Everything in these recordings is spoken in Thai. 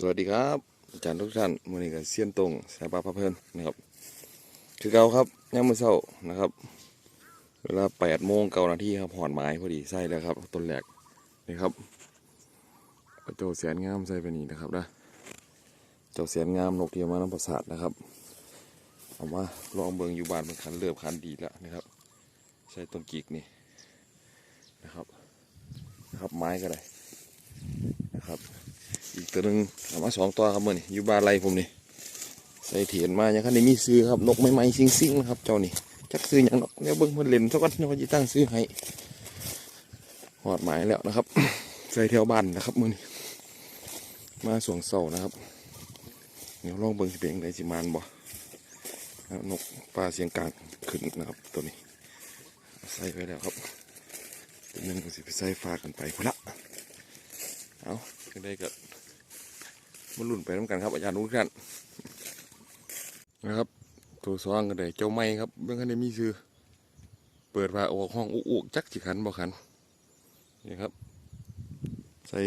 สวัสดีครับอาจารย์ทุกท่านมือนี้กับเซียนตรงสายปลาพะเพลินนะครับ คือเก่าครับย่ามมือเช้านะครับ เวลาแปดโมงเก้านาทีครับหอนไม้พอดีใส่แล้วครับต้นแหลกนี่ครับเจ้าแสนงามใส่ไปนี่นะครับนะเจ้าแสนงามนกเทียมาน้ำประสาทนะครับเอามาลองเบิงอยู่บ้านมันคันเลือบคันดีแล้วนะครับ ใส่ต้นกีกนี่นะครับนะครับไม้ก็ได้นะครับ อีกตัวหนึ่งมาสองตัวครับมื่อนี่อยู่บ้านไรผมนี่ใส่เถียนมาอย่างคันนี้มีซื้อครับนกใหม่ๆซิงๆนะครับเจ้านี่จักซื้ออย่างนกเนี่ยเบิ้งมันเล่นสักวันเนี่ยจะตั้งซื้อให้หอดหมายแล้วนะครับ ใส่แถวบ้านนะครับมื่อนี้มาสวงเสานะครับเดี๋ยวลองเบิ้งสิเป็นยังไงสิมานบ่แล้วนกปลาเสียงกลางขึ้นนะครับตัวนี้ใส่ไปแล้วครับตัวนึงก็สิไปใส่ฟากันไปพุ่นละเอาก็ได้กับ มาลุ่นไปน้ำกันครับอาจารย์ทุกท่านนะครับตัวซองก็ได้เจ้าไม้ครับเบื้องคันได้มีซื้อเปิดว่าออกห้องอุกจักจิขันบ่ขันนี่ครับ ใส่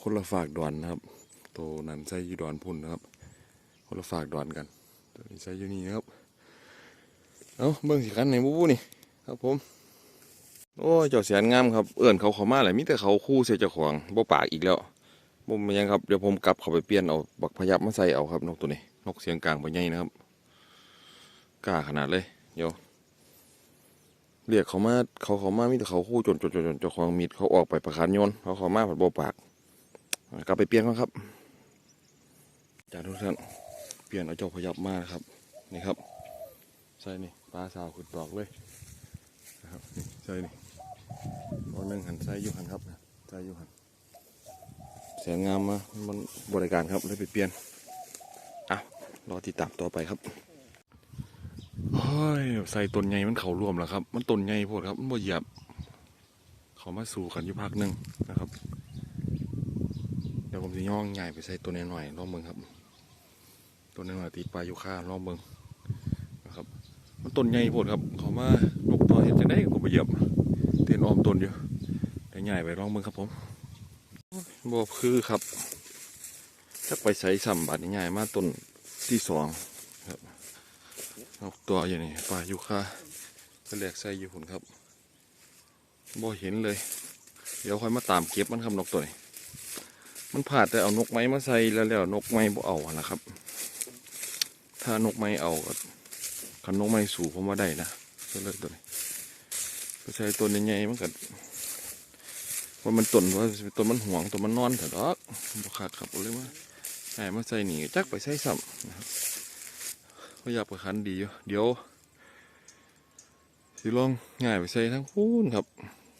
คนละฝากดอนนะครับ ตัวนั้นใส่ยู่ดอนพุ่นนะครับ คนละฝากดอนกันตัวนี้ใส่ยู่นี่นะครับเอาเบื้องสิขันในบูบูนี่ครับผมโอ้ยเจ้าแสนงามครับเอื่นเขาเขามาแหละมิแต่เขาคู่เสียเจ้าของบ่ปากอีกแล้ว บ่มนยังครับ เดี๋ยวผมกลับเขาไปเปลี่ยนเอาบักพยับมาใส่เอาครับนกตัวนี้ นกเสียงกลางบ่ใหญ่นะครับกล้าขนาดเลย เดี๋ยว เรียกเขามาเขาเขามามิแต่เขาคู่จนจนจนจนจ้าของมีดเขาออกไปประคานโยนเขาเขามาผัดโบปาก กลับไปเปลี่ยนก่อนครับจากทุกท่านเปลี่ยนเอาเจ้าพยับมาครับนี่ครับใส่นี่ปลาสาวขึ้นตอกเลยนะครับใส่นี่วันนึ่งหันใส่ยู่หันครับใส่ยู่หัน สียงงามมามันบริการครับเลยไปเปลี่ยนอะรอติดตามต่อไปครับโอ้ยใส่ต้นใหญ่มันเขารวมแล้วครับ มันต้นใหญ่โพดครับมันบ่เหยียบ เขามาสู่กันอยู่พักหนึ่งนะครับ เดี๋ยวผมจะย่องใหญ่ไปใส่ตัวน้อยๆลองเบิ่งครับตัวน้อยๆติดปลาอยู่ข้าลองเบิ่งนะครับ มันต้นใหญ่โพดครับ เขามานกตัวเห็นจะได้ก็ไปเหยียบเตียนออมต้นอยู่เดี๋ยวใหญ่ไปลองมึงครับผม บ่คือครับจักไปใส่สัมบัติใหญ่มาต้นที่สองครับเอาตัวอยู่นี่ปลายูคาก็แหลกใส่อยู่หุ่นครับบ่เห็นเลย เดี๋ยวค่อยมาตามเก็บมันครับนกตัวนี้มันผ่าแต่เอานกไม้มาใส่แล้วแล้วนกไม้บ่เอานะครับ ถ้านกไม้เอาก็คันนกไม้สู่ผมว่าได้นะเลิกตัวนี้ก็ใช้ตัวใหญ่ๆมันก็ ว่ามันต้นว่าตัวมันห่วงตัวมันนอนเถอะดอกบขาดครับเลยว่าให้มาใส่หนีจักไปใส่ซ้ำนะครับก็อยากประคันดีอยู่เดี๋ยวสิลองง่ายไปใส่ทั้งคูนครับ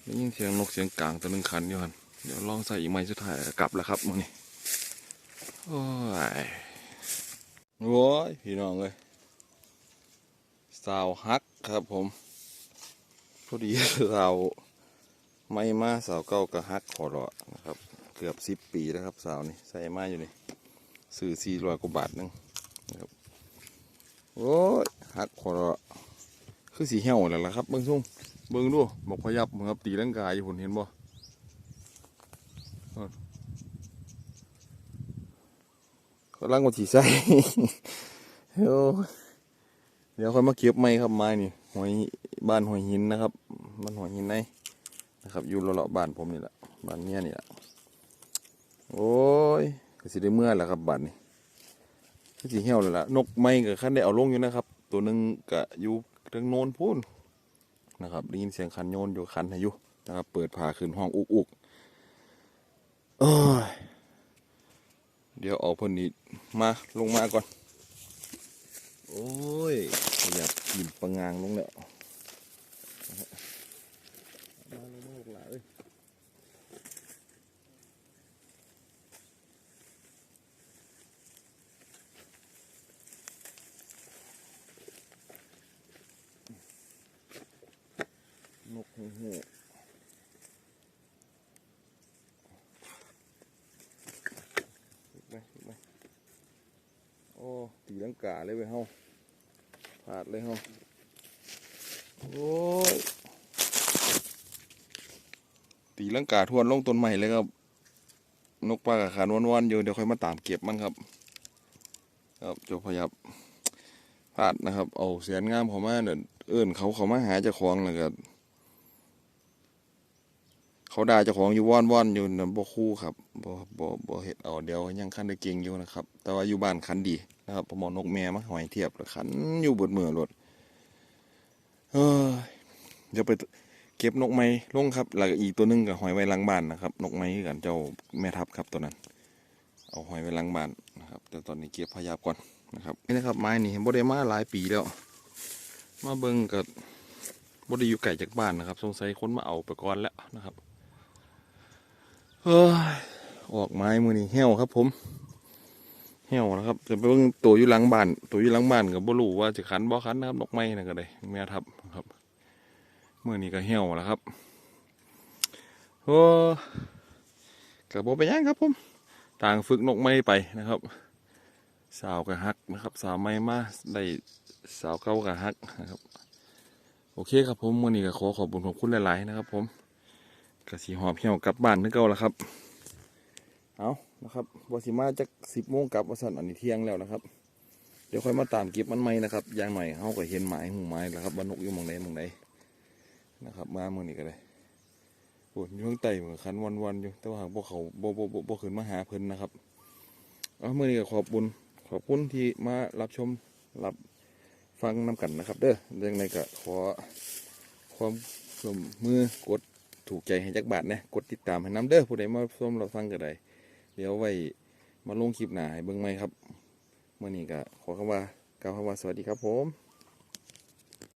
ได้ยินเสียงนกเสียงกลางตัวหนึงคันอยู่หันเดี๋ยวลองใส่อีกไม้สุดท้ายกลับแล้วครับมื้อนี้โอ้ยโว้ยพี่น้องเลยสาวฮักครับผมพอดีเรา ไม่มาสาวเก่าก็ฮักขอรอนะครับ เกือบสิบปีแล้วครับสาวนี่ใส่มาอยู่นี่ซื้อสี่ร้อยกว่าบาทนึงนะครับโอ้ยฮักขอรอคือสีเหี่ยวแล้วล่ะครับเบิ้งซุ่มเบิ้งดูบอกพยับครับตีร่างกายอยู่ผลเห็นบ่กำลังกดสีใส่โอ้ยเดี๋ยวค่อยมาเก็บไม้ครับไม้นี่หอยบ้านหอยหินนะครับบ้านหอยหินใน นะครับอยู่เลาะๆบ้านผมนี่แหละบ้านเนี้ยนี่แหละโอ้ยก็สิได้เมื่อแหละครับบ้านนี้ก็สิเหี่ยวเลยล่ะนกไม้กับคันได้เอาลงอยู่นะครับ ตัวหนึ่งก็อยู่ทางโน้นพูนนะครับได้ยินเสียงคันโยนอยู่คันให้อยู่นะครับ เปิดผ่าขึ้นห้องอุกอุกโอ้ยเดี๋ยวเอาพ่นนี้มาลงมาก่อน โอ้ยอยากกินปลางางลงแล้วมาลงมาลูกหลานเอ้ย นกหูหูลุกไหมไหมโอ้ตีลังกาเลยเว้ยเฮาพลาดเลยเฮาโอ้ยตีลังกาทวนลงต้นใหม่เลยครับ นกปลากระขานวันๆอยู่เดี๋ยวค่อยมาตามเก็บมันครับ ครับจ้าพยับพลาดนะครับ เอาเสียนงามเขามาเดินเอื่นเขาเขามาหาเจ้าของแล้วก็ เขาด่าเจ้าของอยู่ว่อนว่อนอยู่นะบ่คู่ครับบ่บ่บ่เฮ็ดเอาเดียวยังคันได้เก่งอยู่นะครับ แต่ว่าอยู่บ้านคันดีนะครับผมอนกแม่มาหอยเทียบแล้วคันอยู่บดมือรถเฮ้ยเดี๋ยวไปเก็บนกไม้ลงครับแล้วก็อีกตัวหนึงก็หอยไว้ลังบ้านนะครับ นกไม้กันเจ้าแม่ทับครับตัวนั้น เอาหอยไว้ลังบ้านนะครับแต่ตอนนี้เก็บพยาบก่อนนะครับนี่นะครับไม้นี่บ่ได้มาหลายปีแล้ว มาเบิ่งกับบ่ได้อยู่ไกลจากบ้านนะครับ สงสัยคนมาเอาไปก่อนแล้วนะครับ เฮ้ยออกไม้มือนี่เหี่ยวครับ ผมเหี่ยวนะครับจะไปเบิ่งตัวอยู่หลังบ้านตัวอยู่หลังบ้านก็บ่รู้ว่าจะขันบ่ขันนะครับนกไม้นั่นก็ได้แม่ทับครับเมื่อนี้ก็เหี่ยวแล้วครับโอ้ก็บ่ไปยังครับ ผม ต่างฝึกนกไม้ไปนะครับ สาวกับฮักนะครับ สาวไม้มาได้สาวเก้ากับฮักนะครับ โอเคครับผมวันนี้ก็ขอขอบคุณขอบคุณหลาย ๆ นะครับ ผม กสีหอบเหี่ยวกลับบ้านนึกเก่าแล้วครับ เอานะครับวสิมาจากสิบโมงกลับวสันอันนี้เที่ยงแล้วนะครับ เดี๋ยวค่อยมาตามเก็บมันไหมนะครับยางหน่อยเขาก็เห็นหมายหูหมายแล้วครับว่านกอยู่มองไหนมองไหนนะครับ มาเมื่อนี้ก็เลยโอ้ยอยู่ข้างใต้เหมือนคันวันๆอยู่ แต่ว่าหากพวกเขาบ่บ่บ่บ่ขึ้นมาหาเพิ่นนะครับ เอาเมื่อนี้ก็ขอบคุณขอบคุณที่มารับชมรับฟังน้กันนะครับ เด้อเรื่องในก็ขอความร่วมมือกด ถูกใจให้จักบาทนะกดติดตามให้น้ำเด้อผู้ใดมาชมรับฟังก็ได้เดี๋ยวไว้มาลงคลิปหน้าให้เบิ่งใหม่ครับเมื่อนี้ก็ขอคำว่ากล่าวคำว่าสวัสดีครับผม